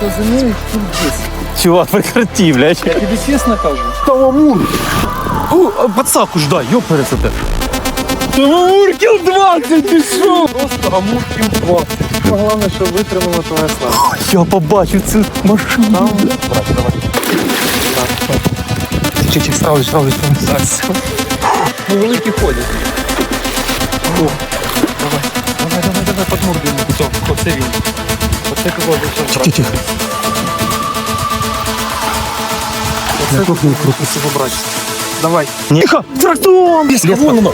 Це за неї пиздец. Чувак, прекрати, блядь. Я тобі чесно кажу. Там амур. О, а подсаку ж дай, ёп пересете. Там амур кіл 20, ти що? Просто амур кіл 20. Ну, Головне, що витримала твоя слава. Я побачив цю машину. Чи чи ставиш, ставиш, ставиш. Ну, великі ходять. О, давай, давай, давай, давай, под морду йому. Хто? Оце він. Оце кого вийшов брати. Тихо. Оце кухню круто себе брати. Давай. Тихо! Трактом! Без воно.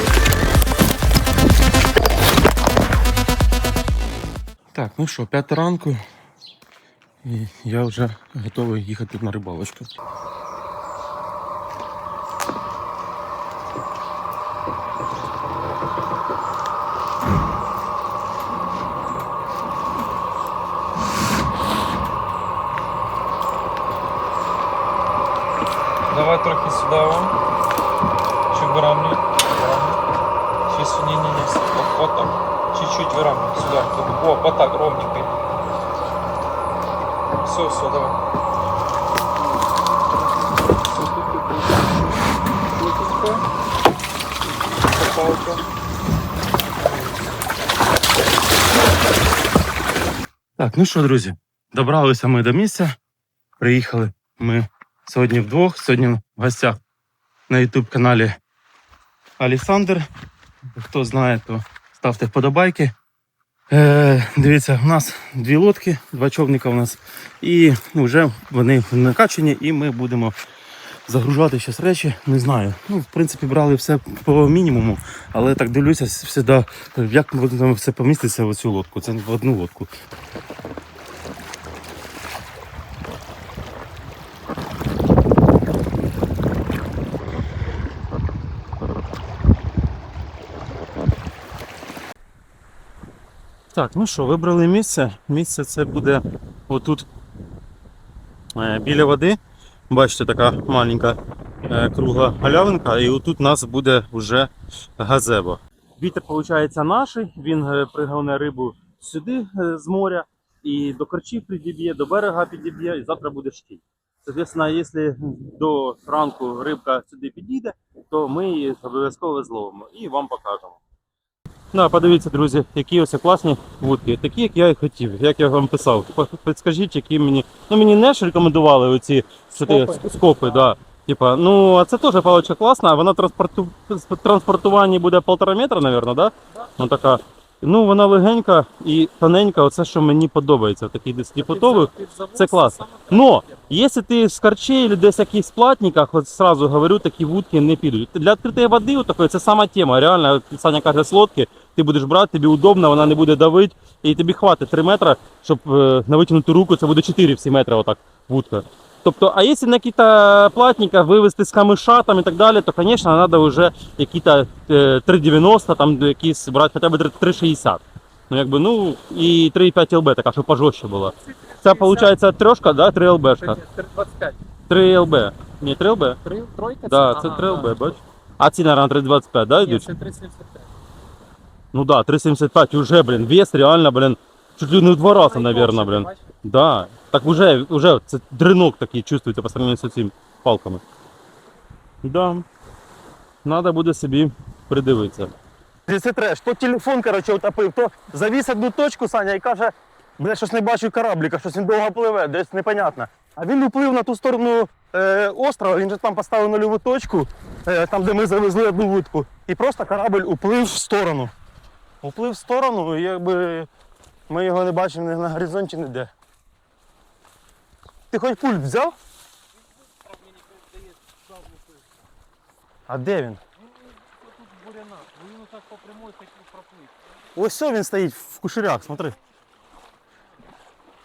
Так, ну що, п'ята ранку. І я вже готовий їхати на рибалочку. Давай трохи сюди вам. Чуть выравнивай. Сейчас, не-не-не, вот, вот так. Чуть-чуть выравнивай сюда. О, вот так, ровненько. Все, все, давай. Всё, тут, тут, тут. Легенько. Палка. Так, ну що, друзі, добралися ми до місця. Приїхали ми сьогодні вдвох. Сьогодні в гостях на YouTube каналі Алісандр. Хто знає, то ставте вподобайки. Е, дивіться, у нас дві лодки, два човника у нас. І вже вони накачані, і ми будемо загружати щось речі. Не знаю. Ну, в принципі, брали все по мінімуму, але так дивлюся, всегда, як все поміститися в цю лодку. Це в одну лодку. Так, ну що, вибрали місце. Місце це буде отут е, біля води. Бачите, така маленька е, кругла галявинка, і отут у нас буде вже газеба. Вітер, виходить, наш, він е, пригоне рибу сюди з моря і до корчів підіб'є, до берега підіб'є, і завтра буде штіль. Соответственно, якщо до ранку рибка сюди підійде, то ми її обов'язково зловимо і вам покажемо. Ну, подивіться, друзі, які ось класні вудки, такі, як я і хотів, як я вам писав. Підскажіть, які мені. Ну мені не ж рекомендували оці скопи, Скопи. да. Типа, ну а це теж паличка класна, вона транспорту... транспортування транспортуванні буде полтора метра, мабуть, да? Ну така. Ну вона легенька і тоненька, оце що мені подобається. Такий десь діпотових. Це класно. Но, якщо ти з корчей чи десь в якихось платниках, от сразу говорю, такі вудки не підуть. Для відкритої води отакої, це сама тема. Реально, Саня каже, з лодки, ти будеш брати, тобі удобно, вона не буде давити, і тобі хватить 3 метри, щоб е, на витягнуту руку це буде 4 всі метри отак вудка. Тобто, а якщо на яких-то платниках вивезти з камиша там і так далі, то, звісно, треба вже якісь е, 3,90, там якісь брати хоча б 3,60. Ну, якби, ну, і 3,5 ЛБ, така, щоб пожорстче була. Це, виходить, трошка, да, 3 ЛБшка. 25. 3 ЛБ. Ні, 3 ЛБ. Три, тройка? Да, це 3 ЛБ, бач. А ці, наверное, 3,25, да, Ні, йдуть? це 375. Ну да, 3,75 уже, блин, вес реально, блин, чуть ли не в два рази, наверное, блин. Да, так уже, уже це дринок такий чувствується по сравнению з цими палками. Да. Надо буде собі придивитися. Це треш, то телефон, короче, утопив, то завіс одну точку, Саня, і каже, бля, щось не бачу корабліка, щось він довго пливе, десь непонятно. А він уплив на ту сторону е, острова, він же там поставив нульову точку, е, там, де ми завезли одну вудку. І просто корабль уплив в сторону. Уплив в сторону, і якби ми його не бачимо ні на горизонті ніде. Ти хоч пульт взяв? А де він? Тут Буряна. Він так по прямой хотів проплити. Ось все він стоїть в кушерях, смотри.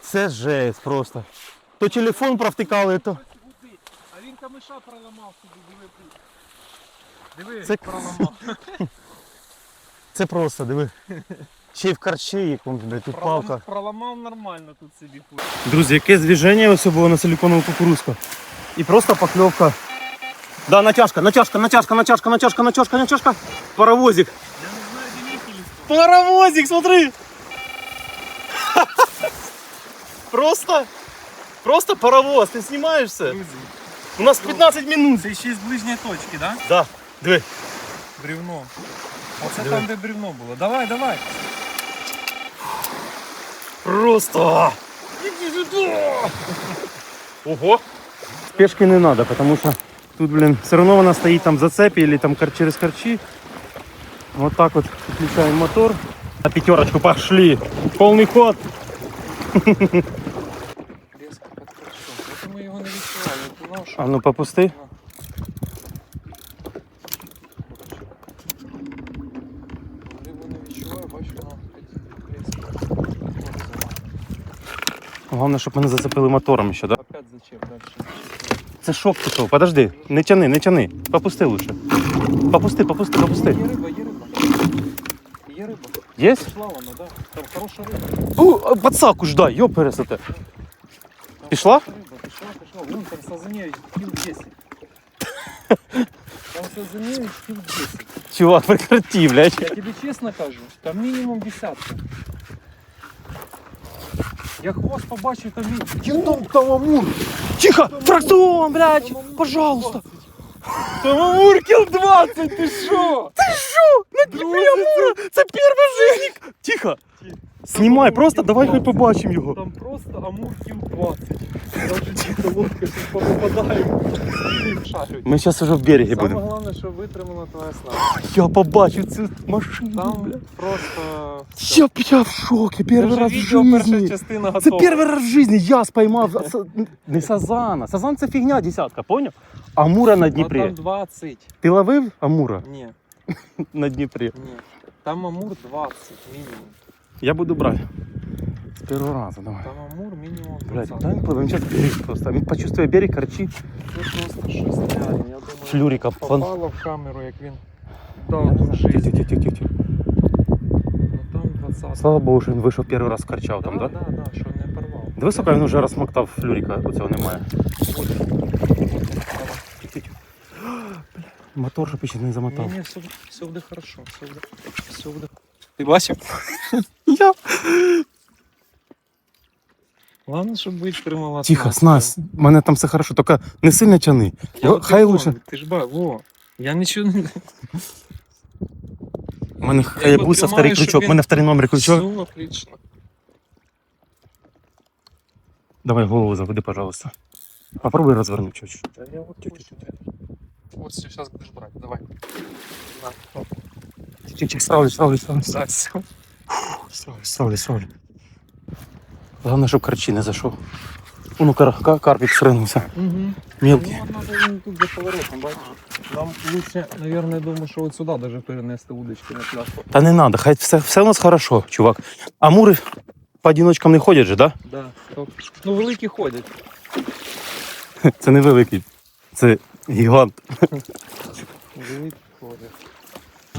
Це жесть просто. То телефон провтикали, то. А він камиша проламав собі, диви. Диви, Це- проламав. Це просто, диви. Ще й в карчі якомусь, блядь, тут палка. Проламав, проламав нормально тут собі. хуй. Друзі, яке движення ось було на силиконову кукурузку. І просто покльовка. Да, натяжка, натяжка, натяжка, натяжка, натяжка, натяжка, натяжка. Паровозик. Я не знаю, де мій телефон. Паровозик, смотри! Просто Просто паровоз, ти знімаєшся? Друзі, У нас 15 минут. це ще з ближньої точки, да? Да, диви. Бревно. Оце Диви. там, де бревно було. Давай, давай. Просто. Іди сюди. Ого. Спешки не надо, потому что тут, блин, все равно она стоит там в зацепе или там через корчи. Вот так вот включаем мотор. На пятерочку пошли. Полный ход. А ну попусти. рибу не відчуваю, бачу, воно різко. Головне, щоб мене зацепили мотором ще, да? Опять зачем дальше? Це шок пішов. Подожди, не тяни, не тяни. Попусти лучше. Попусти, попусти, попусти. Є риба, є риба. Є риба. Є? Пішла вона, да. Там хороша риба. У, подсаку ж дай, йоп пересете. Там Пішла? хороша Риба, пішла, пішла. Вон там сазанеють кіл 10. Там сазанеють кіл 10. Чувак, прекрати, блядь. Я тобі чесно кажу, там мінімум десятка. Я хвост побачив, там він. Там, там амур. Тихо, фракцион, блядь, пожалуйста. Там Амур кіл 20, ти що? Ти що? На дні Амура, це перший жизнь. Тихо. Знімай, просто давай хай побачимо його. Там просто амур кіл 20. Там же ті лодка щось попадають. І шарюють. Ми зараз уже в берегі Саме будемо. головне, що витримала твоя снага. Я побачив цю машину, Там блядь. просто... Я, я в шокі, перший Даже раз в відео перша житті. частина Це готова. перший раз в житті я спіймав са- не сазана. Сазан це фігня десятка, поняв? Амура на А Дніпрі. там 20. Ти ловив Амура Ні, на Дніпрі? ні. Там амур 20 мінімум. Я буду брати. З першого разу, давай. Там амур мінімум 20. Блядь, дай ми пливемо, зараз берег просто. Він почувствує берег, корчі. Це просто щось нереальне. Я думаю, Флюрика. Фон... попало в камеру, як він дав тут жизнь. Тихо-тихо-тихо. Ну там 20. Слава Богу, що він вийшов перший раз скарчав там, да, да? да, да, що не порвав. Дивись, сука, він вже розмоктав флюрика, оцього немає. Мотор же ще не замотав. Ні, ні, все, все буде хорошо, все буде, все буде. Ти бачив? Я... Главное, щоб витримала. Тихо, с нас. У мене там все хорошо, тільки не сильно тяни. Я от Хай лучше. Ти ж ба, во. Я нічого не... У мене хаябуса, тримаю, щоб крючок, у він- мене вторий номер крючок. Все отлично. Давай голову заведи, пожалуйста. Попробуй развернуть чуть-чуть. Да я вот хочу. Вот сейчас будешь брать, давай. На, оп. Чик-чик, справлю, справлю, справлю. Да, все. Справлю, справлю, справлю. Головне, щоб карчі не зайшов. Ну, кар, кар, карпик сринувся. Угу. Мелкий. Ну, надо не тут за поворотом, бачиш? Нам лучше, наверное, думаю, що от сюди даже перенести удочки на пляшку. Та не надо, хай все, все у нас хорошо, чувак. Амури по одиночкам не ходять же, да? Да. Ну, великі ходять. Це не великий. Це гігант.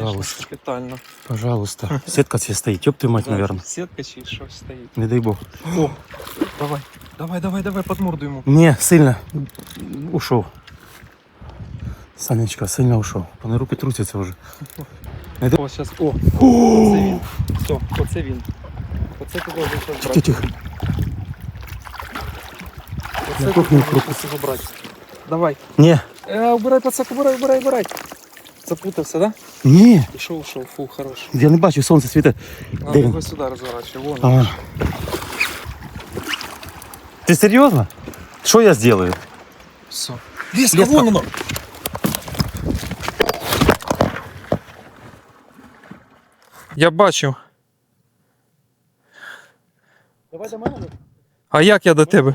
Пожалуйста. Капітально. Пожалуйста. Сітка ця стоїть, ёб ти мать, наверное. Сітка чи щось стоїть. Не дай Бог. О, давай. Давай, давай, давай, под морду йому. Не, сильно ушов. Санечка, сильно ушов. Вони руки трусяться вже. О, зараз, о, оце він. Все, оце він. Оце ти должен зараз брати. Тихо, тихо. Оце Я ти кухню должен круто. зараз брати. Давай. Ні, Е, убирай, пацак, убирай, убирай, убирай. Запутався, да? Ні. Ушов, ушов, фу, хорош. Я не бачу, сонце світить. Надо Де він? його сюди розворачувати, вон. А. Ти серйозно? Що я зроблю? Все. Леска, Леска. вон воно. Я бачив. Давай до мене. А як я до тебе?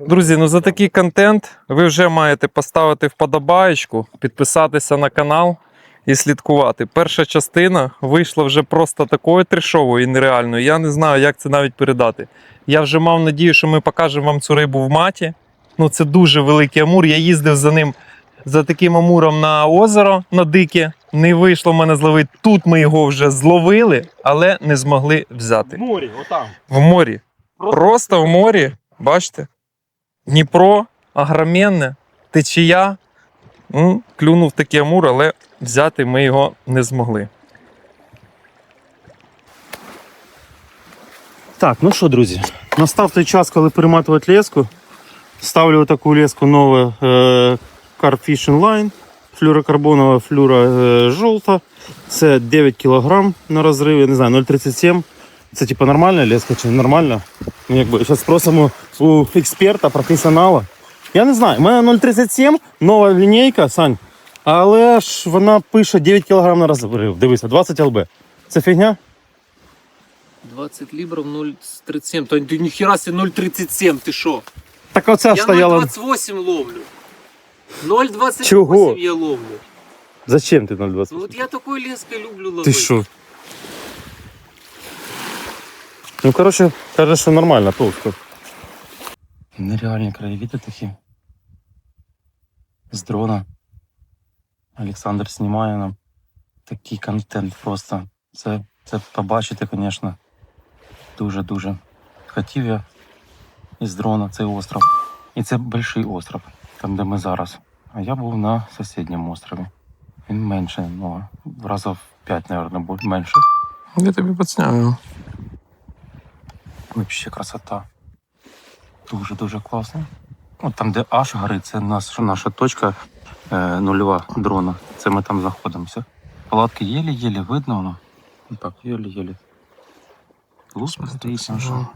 Друзі, ну за такий контент ви вже маєте поставити вподобаєчку, підписатися на канал і слідкувати. Перша частина вийшла вже просто такою трешовою і нереальною. Я не знаю, як це навіть передати. Я вже мав надію, що ми покажемо вам цю рибу в маті. Ну, це дуже великий амур. Я їздив за ним за таким амуром на озеро на дике. Не вийшло в мене зловити. Тут ми його вже зловили, але не змогли взяти. В морі, отам. В морі. Просто в морі, бачите? Дніпро, агроменне, течія. М, Клюнув такий амур, але взяти ми його не змогли. Так, ну що, друзі, настав той час, коли перематувати леску. Ставлю таку леску нову е, Carp Fishing Line. Флюрокарбонова флюра е, жовта. Це 9 кг на розрив, я не знаю, 0,37. Це типу нормальна леска чи не нормальна? Ну, якби зараз спросимо у експерта, професіонала. Я не знаю, у мене 0,37, нова лінійка, Сань. Але ж вона пише 9 кг на розрив. Дивися, 20 ЛБ. Це фігня? 20 либров 0,37. То ты нихера себе 0,37, ты шо? Так оця Я стояла. 0,28 ловлю. 0,28 Чего? я ловлю. Зачем ти 0,28? Ну вот я такой леской люблю ловить. Ти що? Ну, коротше, каже, що нормально, толсто. Нереальні краєвіди такі. З дрона. Олександр знімає нам такий контент просто. Це, це побачити, звісно, дуже-дуже. Хотів я із дрона цей остров. І це великий остров, там де ми зараз. А я був на сусідньому острові. Він менше, ну, в разів 5, мабуть, менше. Я тобі підсняю. Вообще красота. Дуже-дуже класно. От там, де аж горить, це наш, наша точка е, нульова дрона. Це ми там знаходимося. Палатки єлі-єлі видно воно. Ну Так, єлі-єлі. Луска стоїть наша.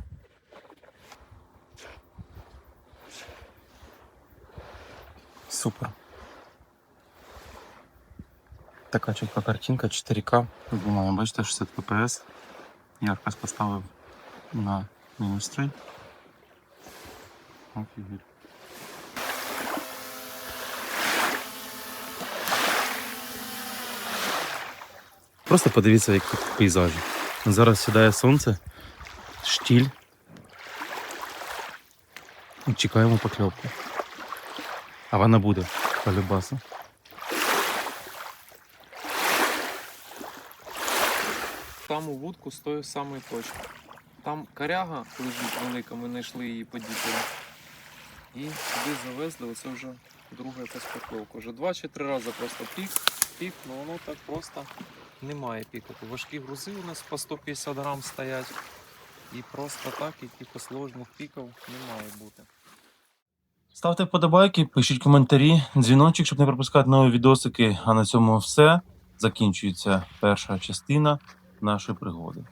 Супер. Така чітка картинка 4К. Думаю, бачите, 60 ППС. Яркость поставив на мінус 3. Офігеть. Просто подивіться, як пейзажі. Зараз сідає сонце, штіль. І чекаємо покльовку. А вона буде по любасу. Там у вудку з тої самої точки. Там коряга лежить велика, ми знайшли її по дітеру. І сюди завезли, оце вже друга якась. Вже два чи три рази просто пік, пік, ну воно так просто не має пікати. Важкі грузи у нас по 150 грам стоять. І просто так, якихось сложних піків не має бути. Ставте вподобайки, пишіть коментарі, дзвіночок, щоб не пропускати нові відосики. А на цьому все. Закінчується перша частина нашої пригоди.